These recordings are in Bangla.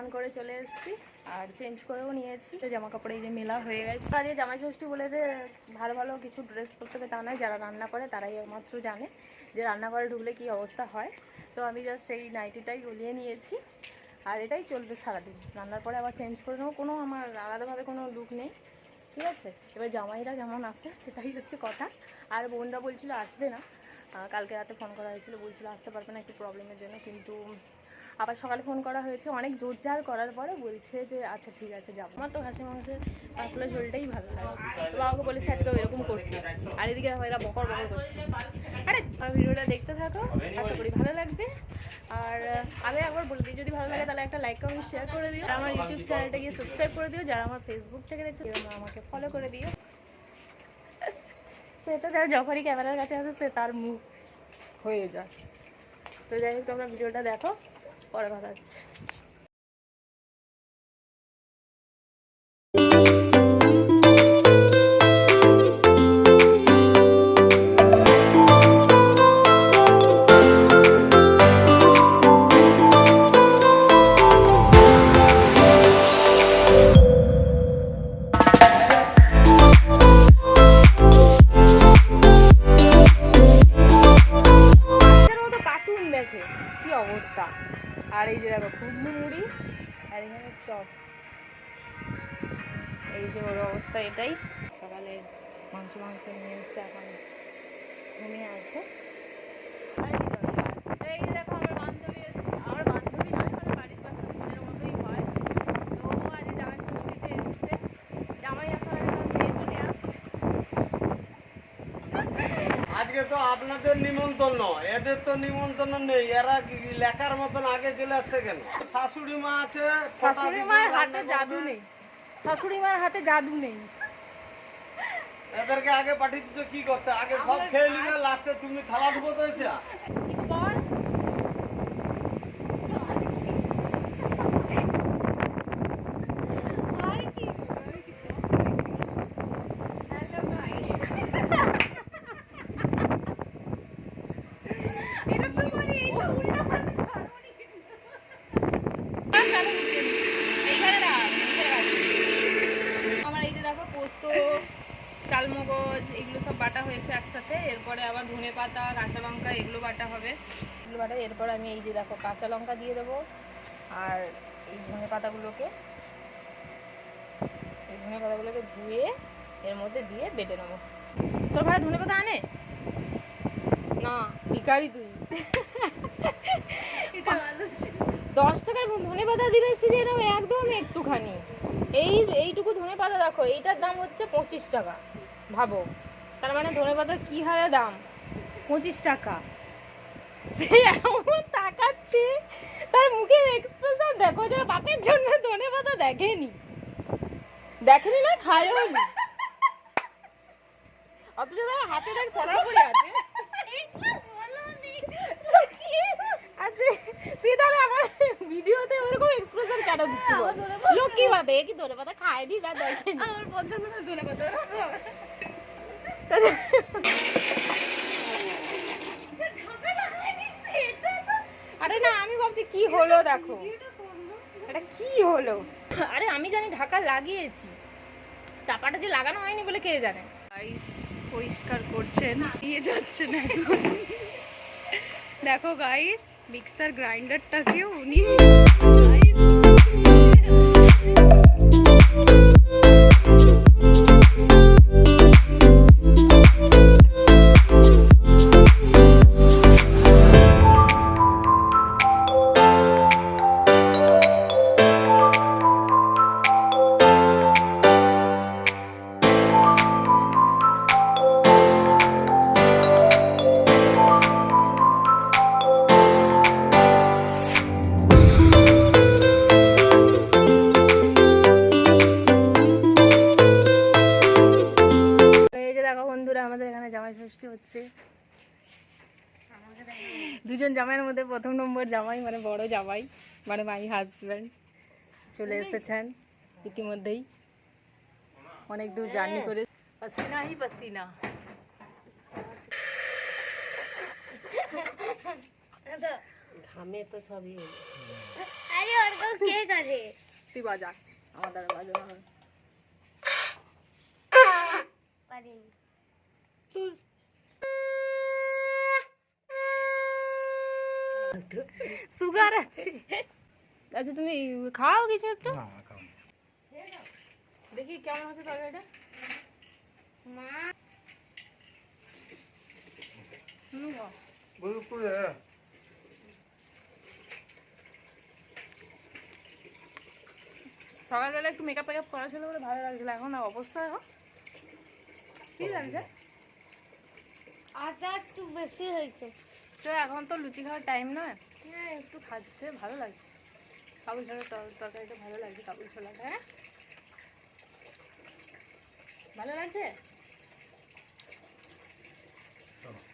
স্নান করে চলে এসেছি, আর চেঞ্জ করেও নিয়েছি। জামা কাপড় এই যে মেলা হয়ে গেছে। আর এই জামাই ষষ্ঠী বলে যে ভালো ভালো কিছু ড্রেস পরতে হবে তা নয়, যারা রান্না করে তারাই একমাত্র জানে যে রান্নাঘরে ঢুকলে কী অবস্থা হয়। তো আমি জাস্ট এই নাইটিটাই গলিয়ে নিয়েছি, আর এটাই চলবে সারাদিন। রান্নার পরে আবার চেঞ্জ করে নেব, কোনো আমার আলাদাভাবে কোনো লুক নেই। ঠিক আছে? এবার জামাইরা যেমন আসে, সেটাই হচ্ছে কথা। আর বোনরা বলছিল আসবে না। কালকে রাতে ফোন করা হয়েছিল, বলছিল আসতে পারবে না, একটু প্রবলেমের জন্য। কিন্তু আবার সকালে ফোন করা হয়েছে। অনেক জোর জার করার পরে বলছে যে আচ্ছা ঠিক আছে, যাব। আমার তো হাসি মাংসের পাতলা ঝোলটাই ভালো লাগে। তো বাবাকে বলেছে, আজকে এরকম করতে। আর এদিকে এরা বকর বকর করছে। আরে, আমার ভিডিওটা দেখতে থাকো। আশা করি ভালো লাগবে। আর আমি একবার বলে দিই, যদি ভালো লাগে তাহলে একটা লাইক কমেন্ট শেয়ার করে দিও। আর আমার ইউটিউব চ্যানেলটা গিয়ে সাবস্ক্রাইব করে দিও। যারা আমার ফেসবুক থেকে দেখছ আমাকে ফলো করে দিও। সেটা যারা যখনই ক্যামেরার কাছে আসে সে তার মুখ হয়ে যায়। তো যাই হোক, তোমরা ভিডিওটা দেখো। পরে ভালো হচ্ছে মাংস মাংস নিয়ে এসছে এখন ঘুমিয়ে আছে? এই দেখো আমার বান্ধবী এসছে। আমার বান্ধবী নয় মানে বাড়ির পাশে বোনের মতোই হয়। তো আজ জামাই ষষ্ঠীতে এসছে। জামাই আসার আগে তো মেয়ে চলে আসছে। আজকে তো আপনাদের নিমন্ত্রণ এদের তো নিমন্ত্রণ নেই। এরা কি লেখার মতন আগে চলে আসছে কেন? শাশুড়ি মা আছে শাশুড়ি মায়ের হাতে জাদু নেই। শাশুড়ি মার হাতে জাদু নেই। এদেরকে আগে পাঠিয়ে দিচ্ছ কি করতে? আগে সব খেয়ে নিলে লাস্টে তুমি থালা ধুবো তো এসে কিছু বল আমার এই যে দেখো পোস্ত চালমগজ এগুলো সব বাটা হয়েছে একসাথে এরপরে আবার ধনে পাতা কাঁচা লঙ্কা এগুলো বাটা হবে এরপর আমি এই যে দেখো কাঁচা লঙ্কা দিয়ে দেবো আর এই ধনে পাতাগুলোকে এই ধনে পাতাগুলোকে ধুয়ে এর মধ্যে দিয়ে বেটে নেব। তোর ঘরে ধনে পাতা আনে? না ভিকারি তুই। দশ টাকার ধনে পাতা দিলে সিজে নেবে একদম একটুখানি। এই এইটুকু ধনে পাতা দেখো এইটার দাম হচ্ছে পঁচিশ টাকা। ভাবো তার মানে ধনে পাতার কি হারে দাম? পঁচিশ টাকা। সে এমন তাকাচ্ছে তার মুখের এক্সপ্রেশন দেখো যে বাপের জন্য ধনে পাতা দেখেনি। দেখেনি না খায়ও নি অথচ হাতে দেখ সরা পড়ে আছে। আচ্ছা তুই তাহলে আমার ভিডিওতে ওরকম এক্সপ্রেশন কেন দিচ্ছি পাতা কি পাতা খায়নি না দেখেনি? আমার পছন্দ না ধনে পাতা। ভাবছি কি হলো দেখো? এটা কি হলো? আরে, আমি জানি ঢাকা লাগিয়েছি। চাপাটা যে লাগানো হয়নি বলে কে জানে? গাইস পরিষ্কার করছেন দিয়ে যাচ্ছে না এখন। দেখো গাইস মিক্সার গ্রাইন্ডারটাকেও উনি নম্বর জামাই মানে বড় জামাই মানে মাই হাজব্যান্ড চলে এসেছেন ইতিমধ্যেই। অনেক দূর জার্নি করে পসিনা হি পসিনা ঘামে তো সবই আরে ওরকম কে করে? তুই বাজা। আমার দ্বারা বাজা হবে পারিনি। সুগার আছে। আচ্ছা তুমি খাও কিছু একটু? দেখি কেমন হচ্ছে তরকারিটা। মা। সকালবেলা একটু মেকআপ টেকআপ করা ছিল বলে ভালো লাগছিল এখন আর অবস্থা দেখো কি লাগছে আটা একটু বেশি হয়েছে। তো এখন তো লুচি খাওয়ার টাইম নয়। হ্যাঁ একটু খাচ্ছে, ভালো লাগছে। কাবুল ছোলার তরকারিটা ভালো লাগছে, কাবুল ছোলাটা হ্যাঁ? ভালো লাগছে?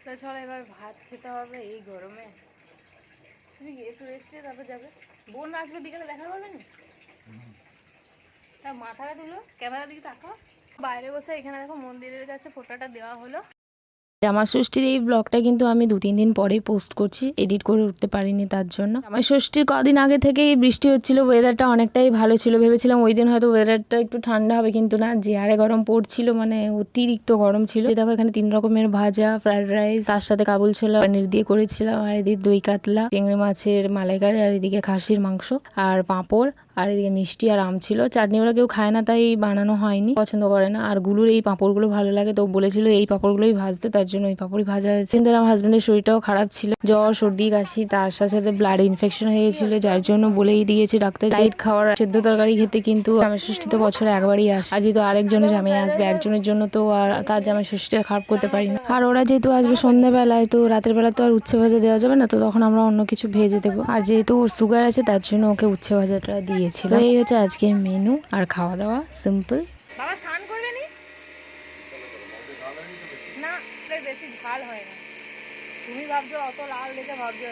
তো চলো এবার ভাত খেতে হবে এই গরমে। তুমি একটু রেস্ট নিয়ে তারপর যাবে। বোন আসবে বিকেলে দেখা করবে না? তার মাথাটা তুলো, ক্যামেরার দিকে তাকাও। বাইরে বসে এখানে দেখো মন্দিরের কাছে ফোটোটা দেওয়া হলো। জামাই ষষ্ঠীর এই ব্লগটা কিন্তু আমি দু, তিন দিন পরেই পোস্ট করছি এডিট করে উঠতে পারিনি তার জন্য। জামাই ষষ্ঠীর কদিন আগে থেকেই বৃষ্টি হচ্ছিল ওয়েদারটা অনেকটাই ভালো ছিল, ভেবেছিলাম ওই দিন হয়তো ওয়েদারটা একটু ঠান্ডা হবে, কিন্তু না যে আরে গরম পড়ছিল মানে অতিরিক্ত গরম ছিল। দেখো এখানে তিন রকমের ভাজা ফ্রাইড রাইস তার সাথে কাবুল ছোলা, পনির দিয়ে করেছিলাম, আর এদিকে দই কাতলা, চিংড়ি মাছের মালাইকারি, আর এদিকে খাসির মাংস, আর পাঁপড়। আর এদিকে মিষ্টি আর আম ছিল। চাটনি ওরা কেউ খায় না, তাই বানানো হয়নি, পছন্দ করে না। আর গুলুর এই পাঁপড়গুলো ভালো লাগে, তো বলেছিল এই পাঁপড়গুলোই ভাজতে, তার জন্য ওই পাঁপড়ই ভাজা হয়েছে। কিন্তু আমার হাজব্যান্ডের শরীরটাও খারাপ ছিল। জ্বর, সর্দি, কাশি, তার সাথে সাথে ব্লাড ইনফেকশন হয়ে গেছিল, যার জন্য বলেই দিয়েছে ডাক্তার ডাইট খাওয়ার সেদ্ধ তরকারি খেতে কিন্তু জামাই ষষ্ঠী তো বছরে একবারই আসে। আর যেহেতু আরেকজনের জামাই আসবে, একজনের জন্য তো আর তার জামাই ষষ্ঠীটা খারাপ করতে পারি না। আর ওরা যেহেতু আসবে সন্ধ্যাবেলায়, তো রাতের বেলা তো আর উচ্ছে ভাজা দেওয়া যাবে না, তো তখন আমরা অন্য কিছু ভেজে দেবো। আর যেহেতু ওর সুগার আছে, তার জন্য ওকে উচ্ছে ভাজাটা দিয়েছিল তো এই হচ্ছে আজকের মেনু আর খাওয়া দাওয়া সিম্পল বাবা স্নান করবে নি? বেশি ঝাল হয় না। তুমি ভাবছ অত লাল দেখে ভাবছ।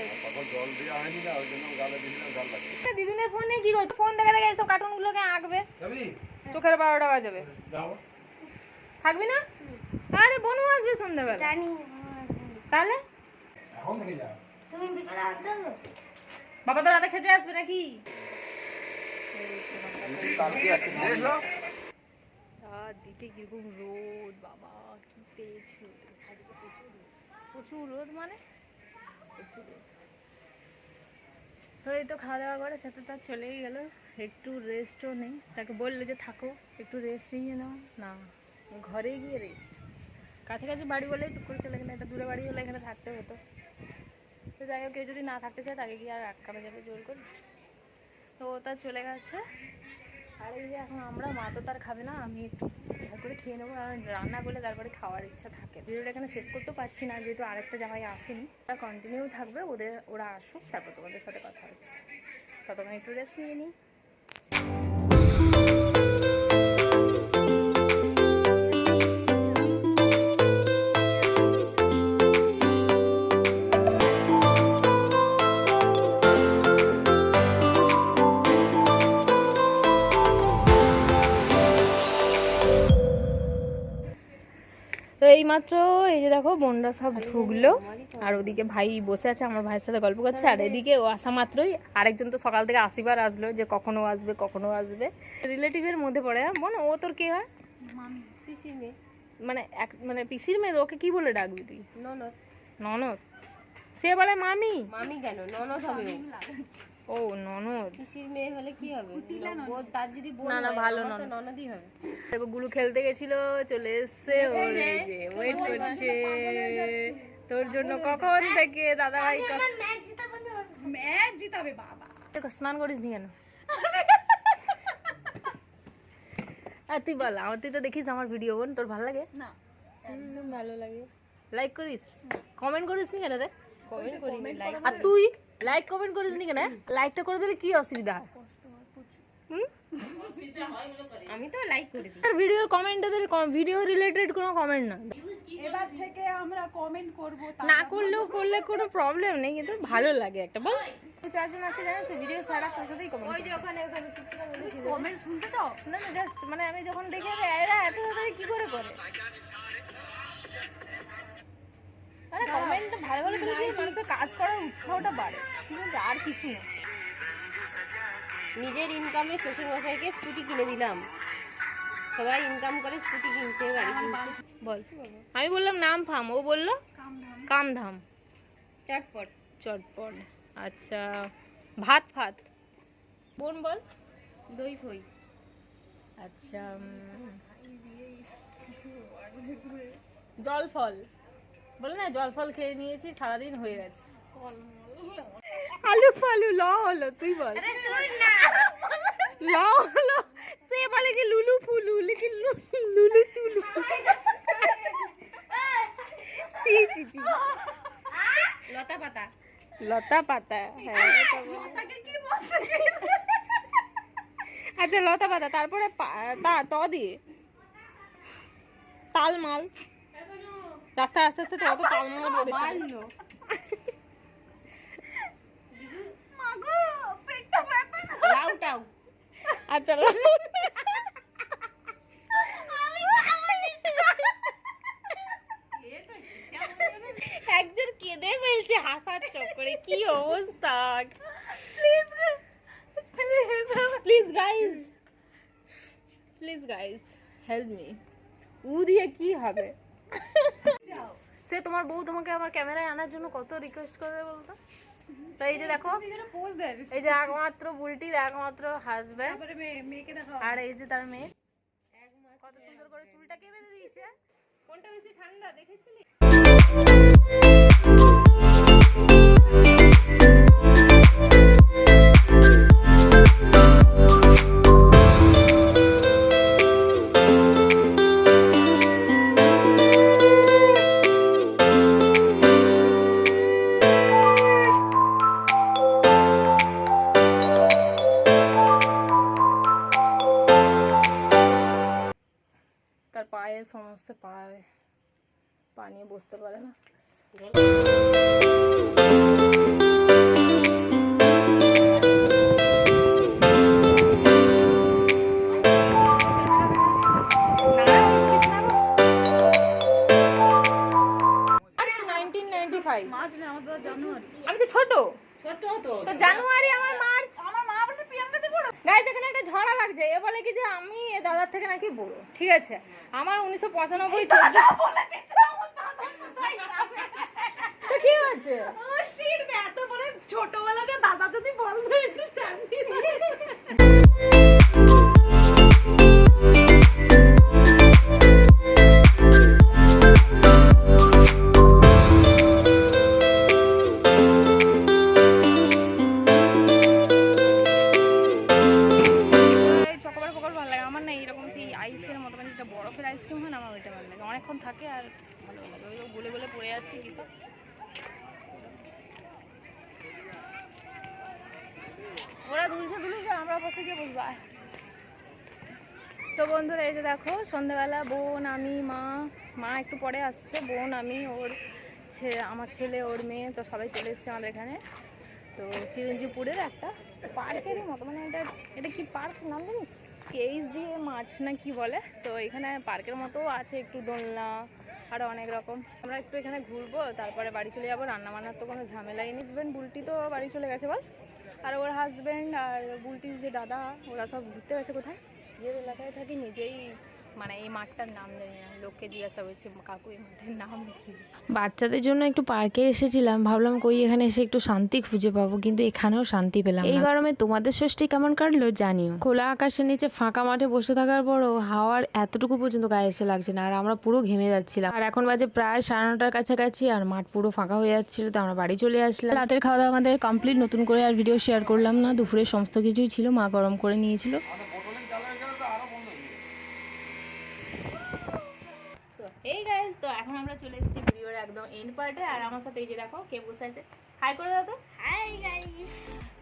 জল দেওয়া হয়নি না ওই জন্য গালে দিয়েছিলাম জল লাগছে দিদুনের ফোন নিয়ে কি করছ? ফোন দেখে দেখে এইসব কার্টুনগুলোকে আঁকবে। চোখের বারোটা বাজাবে। থাকবি না? আরে বনু আসবে সন্ধ্যাবেলা। জানি তাহলে? এখন থেকে যাও তুমি বিকালে আনতে বাবা তো রাতে খেতে আসবে নাকি? কালকে চারদিকে কীরকম রোদ, বাবা, কি তেজ প্রচুর রোদ। মানে? প্রচুর তো খাওয়া দাওয়া করে সাথে তার চলেই গেল। একটু রেস্টও নেই। তাকে বলল যে, থাকো, একটু রেস্ট নিয়ে নাও। না ঘরে গিয়ে রেস্ট কাছাকাছি বাড়ি বলেই টুক করে চলে গেলে একটা দূরে বাড়ি হলে এখানে থাকতে হতো। তো যাই হোক, কেউ যদি না থাকতে চায়, তাকে গিয়ে আর আটকানো যাবে, জোর করে। তো তা চলে গেছে। আর এই যে এখন আমরা, মা তো তার খাবে না, আমি একটু করে খেয়ে নেব। আর রান্না করলে তারপরে খাওয়ার ইচ্ছা থাকে। ভিডিওটা এখানে শেষ করতেও পারছি না, যেহেতু আরেকটা জামাই আসেনি। ওরা কন্টিনিউ থাকবে, ওদের, ওরা আসুক, তারপর তোমাদের সাথে কথা হচ্ছে। ততক্ষণ একটু রেস্ট নিয়ে নিই। তো এইমাত্র এই যে দেখো বোনরা সব ঢুকলো। আর ওদিকে ভাই বসে আছে আমার ভাইয়ের সাথে গল্প করছে। আর এদিকে ও আসা মাত্রই। আরেকজন তো সকাল থেকে আসিবার আসলো যে কখনো আসবে কখনো আসবে। রিলেটিভের মধ্যে পড়ে। বোন ও তোর কে হয়? পিসির মেয়ে। মানে এক মানে পিসির মেয়ে? ওকে কি বলে ডাকবি তুই? ননদ। ননদ? সে বলে মামি। মামি কেন? ননদ হবে ও ননদ। পিসির মেয়ে হলে কি হবে? তার যদি না, না, ভালো ননদ। ননদই হবে। দেখো গুলু খেলতে গেছিল চলে এসছে। ওর যে ওয়েট করছে। তোর জন্য কখন থেকে দাদা ভাই ম্যাচ জিতাবে বাবা। স্নান করিস নি কেন? আর তুই বল আমার তুই তো দেখিস আমার ভিডিও বোন তোর ভালো লাগে? না। একদম ভালো লাগে। লাইক করিস? কমেন্ট করিস নি কেন রে? কমেন্ট করি লাইক আর তুই? লাইক কমেন্ট করিস নি কেন লাইকটা করে দিলে কি অসুবিধা হয়? আমি তো লাইক করে দিই। আর ভিডিওর কমেন্টদের ভিডিও রিলেটেড কোনো কমেন্ট না। এবার থেকে আমরা কমেন্ট করব না করলেও করলে কোনো প্রবলেম নেই কিন্তু ভালো লাগে একটা বল। চারজন আসে জানিস তো ভিডিও ছাড়া সাথেই কমেন্ট ওই যে ওখানে ওখানে কমেন্ট শুনতে চাও? না না জাস্ট মানে আমি যখন দেখি এরা এত কি করে করে? আরে কমেন্ট ভালো ভালো করে দিলে মানুষের কাজ করার উৎসাহটা বাড়ে। ঠিক আছে আর কিছু না। নিজের ইনকামে শ্বশুর মশাইকে স্কুটি কিনে দিলাম। সবাই ইনকাম করে স্কুটি কিনছে গাড়ি কিনছে। বল। আমি বললাম নাম ফাম ও বলল কামধাম। চটপট। চটপট। আচ্ছা ভাত ফাত। বোন বল। দই ফই। আচ্ছা জল ফল। বলে না জল ফল খেয়ে নিয়েছি সারাদিন হয়ে গেছে। আলু ফালু ল হলো তুই বল। ল হলো সে বলে কি লুলু ফুলু লিখি লুলু চুলু। চি চি চি লতা পাতা। লতা পাতা হ্যাঁ। আচ্ছা লতা পাতা তারপরে তা ত দিয়ে। তালমাল। রাস্তায় আস্তে আস্তে কত তালমাল পড়েছিল লাউ টাউ। আচ্ছা একজন কেঁদে ফেলছে হাসার চক্করে। কি অবস্থা? Please please guys please guys help me উ দিয়ে কি হবে? সে তোমার বউ তোমাকে আমার ক্যামেরায় আনার জন্য কত রিকোয়েস্ট করবে বলতো? তো এই যে দেখো এই যে একমাত্র বুলটির একমাত্র হাজব্যান্ড আর এই যে তার মেয়ে। কত সুন্দর করে চুলটা কে বেঁধে দিয়েছে। কোনটা বেশি ঠান্ডা দেখেছিলি? পা নিয়ে বসতে পারে না। মার্চ 1995 মার্চ না আমাদের জানুয়ারি। আমি তো ছোট। ছোট তো তো জানুয়ারি। আমার মার্চ। আমার মা বলে প্রিয়াঙ্কাতে বড়? গাইজ এখানে একটা ঝড়া লাগছে। এ বলে কি যে আমি এ দাদার থেকে নাকি বড়। ঠিক আছে? আমার উনিশশো পঁচানব্বই হচ্ছে ও শিট এত বলে ছোটবেলাতে দাদা যদি বলতো একটু চান্দি এই চকোবার পকোর ভালো লাগে। আমার না এইরকম সেই আইসের মতো মানে যেটা বরফের আইসক্রিম হয় না আমার ওইটা ভালো লাগে। অনেকক্ষণ থাকে আর ভালো লাগে। ওই গলে গলে পড়ে যাচ্ছে কি সব। ওরা দুলছে দুলছে আমরা বসে গিয়ে বসবো। তো বন্ধুরা, এই যে দেখো, সন্ধ্যাবেলা বোন, আমি, মা মা একটু পরে আসছে, বোন, আমি, ওর আমার ছেলে, ওর মেয়ে, তো সবাই চলে এসছে আমাদের এখানে। তো চিরঞ্জিপুরের একটা পার্কেরই মতো মানে এটা এটা কি পার্ক নাম জানিস এইচডি মাঠ না কি বলে? তো এখানে পার্কের মতো আছে, একটু দোলনা আরও অনেক রকম। আমরা একটু এখানে ঘুরবো, তারপরে বাড়ি চলে যাব রান্না বান্নার তো কোনো ঝামেলাই নেই। বুলটি তো বাড়ি চলে গেছে, বল। আর ওর হাজব্যান্ড আর বুলটির যে দাদা, ওরা সব ঘুরতে গেছে কোথায়? নিজের এলাকায় থাকি, নিজেই মানে এই মাঠটার নাম জানি না। লোককে জিজ্ঞাসা করেছি কাকু এই মাঠের নাম কি? বাচ্চাদের জন্য একটু পার্কে এসেছিলাম। ভাবলাম কই এখানে এসে একটু শান্তি খুঁজে পাবো কিন্তু এখানেও শান্তি পেলাম এই গরমে তোমাদের ষষ্ঠী কেমন কাটলো জানিও। খোলা আকাশের নিচে ফাঁকা মাঠে বসে থাকার পরও হাওয়ার এতটুকু পর্যন্ত গায়ে এসে লাগছে না আর আমরা পুরো ঘেমে যাচ্ছিলাম। আর এখন বাজে প্রায় সাড়ে নটার কাছাকাছি আর মাঠ পুরো ফাঁকা হয়ে যাচ্ছিল তো আমরা বাড়ি চলে আসলাম। রাতের খাওয়া দাওয়া আমাদের কমপ্লিট নতুন করে আর ভিডিও শেয়ার করলাম না। দুপুরে সমস্ত কিছুই ছিল মা গরম করে নিয়েছিল তো এই গাইজ তো এখন আমরা চলে এসেছি ভিডিওর একদম এন্ড পার্টে আর আমার সাথে এই যে দেখো কে বসে আছে? হাই করে দাও তো। হাই গাইজ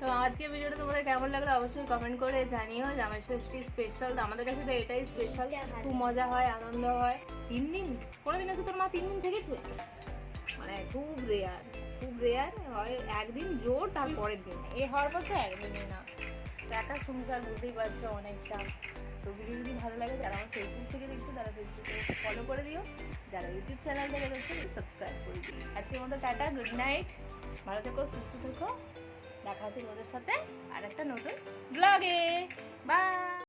তো আজকে ভিডিওটা তোমাদের কেমন লাগল অবশ্যই কমেন্ট করে জানিও। জামাই ষষ্ঠী স্পেশাল তো আমাদের কাছে তো এটাই স্পেশাল খুব মজা হয় আনন্দ হয়। তিন দিন? কোনোদিন আছে তোর মা তিন দিন থেকেছে? মানে খুব রেয়ার খুব রেয়ার হয়। একদিন জোর তার পরের দিন। এ হওয়ার পর তো একদিনই না। একা সংসার বুঝতেই পারছ অনেক চাপ তো ভিডিও যদি ভালো লাগে, যারা আমার ফেসবুক থেকে দেখছ, তারা ফেসবুকে ফলো করে দিও। যারা ইউটিউব চ্যানেল থেকে দেখছ সাবস্ক্রাইব করে দিও। আজকের মতো টাটা গুড নাইট ভালো থেকো, সুস্থ থেকো। দেখা হচ্ছে তোমাদের সাথে আর একটা নতুন ব্লগে বাই